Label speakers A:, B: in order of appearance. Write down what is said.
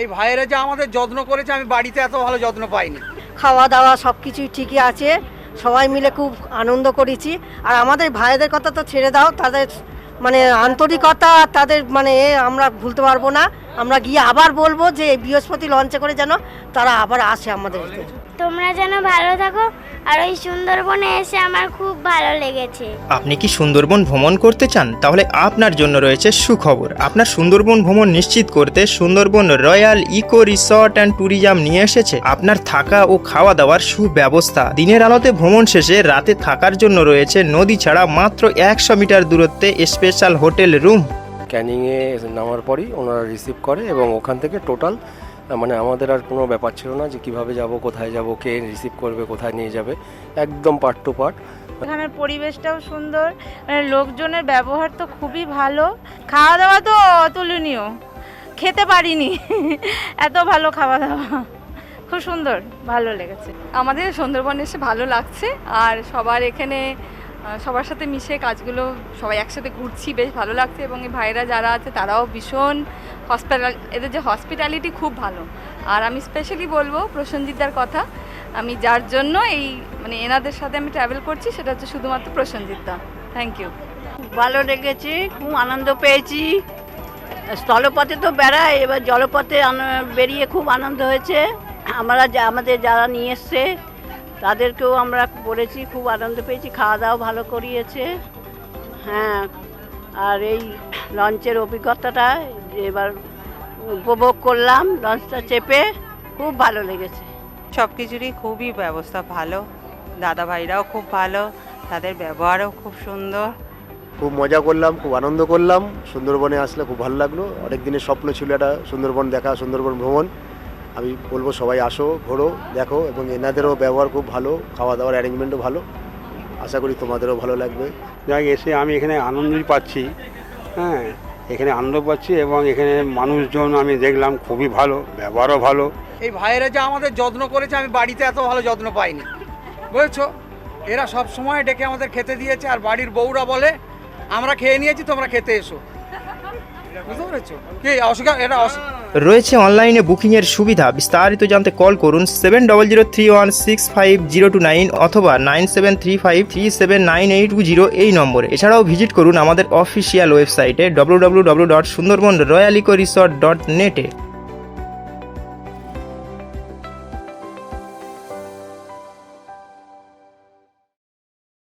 A: এই ভাইয়েরা যে আমাদের যত্ন করেছে, আমি বাড়িতে এত ভালো যত্ন পাইনি।
B: খাওয়া দাওয়া সব কিছুই ঠিকই আছে। সবাই মিলে খুব আনন্দ করেছি। আর আমাদের ভাইদের কথা তো ছেড়ে দাও, তাদের মানে আন্তরিকতা, তাদের মানে আমরা ভুলতে পারব না। আমরা গিয়ে আবার বলব যে বৃহস্পতি লঞ্চে করে যেন তারা আবার আসে আমাদের
C: তোমরা যেন ভালো থাকো আর ওই সুন্দরবনে এসে আমার খুব ভালো লেগেছে।
D: আপনি কি সুন্দরবন ভ্রমণ করতে চান? তাহলে আপনার জন্য রয়েছে সুখবর। আপনার সুন্দরবন ভ্রমণ নিশ্চিত করতে Sundarban royal eco resort and tourism নিয়ে এসেছে। আপনার থাকা ও খাওয়া দাওয়ার সুব্যবস্থা। দিনের আলোতে ভ্রমণ শেষে রাতে থাকার জন্য রয়েছে নদী ছাড়া মাত্র একশো মিটার দূরত্বে স্পেশাল হোটেল রুম।
E: ক্যানিংয়ে নামার পরই ওনারা রিসিভ করে এবং ওখান থেকে টোটাল মানে আমাদের আর কোনো ব্যাপার ছিল না যে কীভাবে যাব কোথায় যাব কে রিসিভ করবে কোথায় নিয়ে যাবে একদম পার্ট টু পার্ট
F: এখানের পরিবেশটাও সুন্দর মানে লোকজনের ব্যবহার তো খুবই ভালো। খাওয়া দাওয়া তো অতুলনীয় খেতে পারিনি এত ভালো খাওয়া দাওয়া। খুব সুন্দর ভালো লেগেছে।
G: আমাদের সুন্দরবন এসে ভালো লাগছে আর সবার এখানে সবার সাথে মিশে কাজগুলো সবাই একসাথে ঘুরছি, বেশ ভালো লাগছে এবং এই ভাইরা যারা আছে তারাও ভীষণ হসপিটাল এদের যে হসপিটালিটি খুব ভালো। আর আমি স্পেশালি বলব প্রসেনজিৎদার কথা, আমি যার জন্য এই মানে এনাদের সাথে আমি ট্রাভেল করছি সেটা হচ্ছে শুধুমাত্র প্রসেনজিৎদা থ্যাংক ইউ
H: ভালো লেগেছে, খুব আনন্দ পেয়েছি। স্থলপথে তো বেড়াই, এবার জলপথে বেরিয়ে খুব আনন্দ হয়েছে। আমরা আমাদের যারা নিয়ে এসছে তাদেরকেও আমরা বলেছি খুব আনন্দ পেয়েছি খাওয়া দাওয়া ভালো করিয়েছে। হ্যাঁ আর এই লঞ্চের অভিজ্ঞতাটা এবার উপভোগ করলাম লঞ্চটা চেপে খুব ভালো লেগেছে।
I: সব কিছুরই খুবই ব্যবস্থা ভালো দাদা ভাইরাও খুব ভালো তাদের ব্যবহারও খুব সুন্দর।
J: খুব মজা করলাম খুব আনন্দ করলাম সুন্দরবনে আসলে খুব ভালো লাগল। অনেক দিনের স্বপ্ন ছিল একটা সুন্দরবন দেখা সুন্দরবন ভ্রমণ। আমি বলব সবাই আসো ঘোরো দেখো এবং এনাদেরও ব্যবহার খুব ভালো খাওয়া দাওয়ার অ্যারেঞ্জমেন্টও ভালো। আশা করি তোমাদেরও ভালো লাগবে।
K: যাই এসে আমি এখানে আনন্দই পাচ্ছি। হ্যাঁ এখানে আনন্দ পাচ্ছি এবং এখানে মানুষজন আমি দেখলাম খুবই ভালো ব্যবহারও ভালো।
A: এই ভাইয়েরা যে আমাদের যত্ন করেছে আমি বাড়িতে এত ভালো যত্ন পাইনি। বুঝেছ? এরা সব সময় ডেকে আমাদের খেতে দিয়েছে আর বাড়ির বউরা বলে আমরা খেয়ে নিয়েছি তোমরা খেতে এসো। বুঝতে পেরেছ? কি অস্বীকার এটা অস্বীকার
D: রয়েছে অনলাইনে বুকিংয়ের সুবিধা। বিস্তারিত জানতে কল করুন seven double zero three one six five zero two nine অথবা nine seven three five three seven nine eight two zero এই নম্বরে। এছাড়াও ভিজিট করুন আমাদের অফিসিয়াল ওয়েবসাইটে W W W dot Sundarban royal eco resort dot নেটে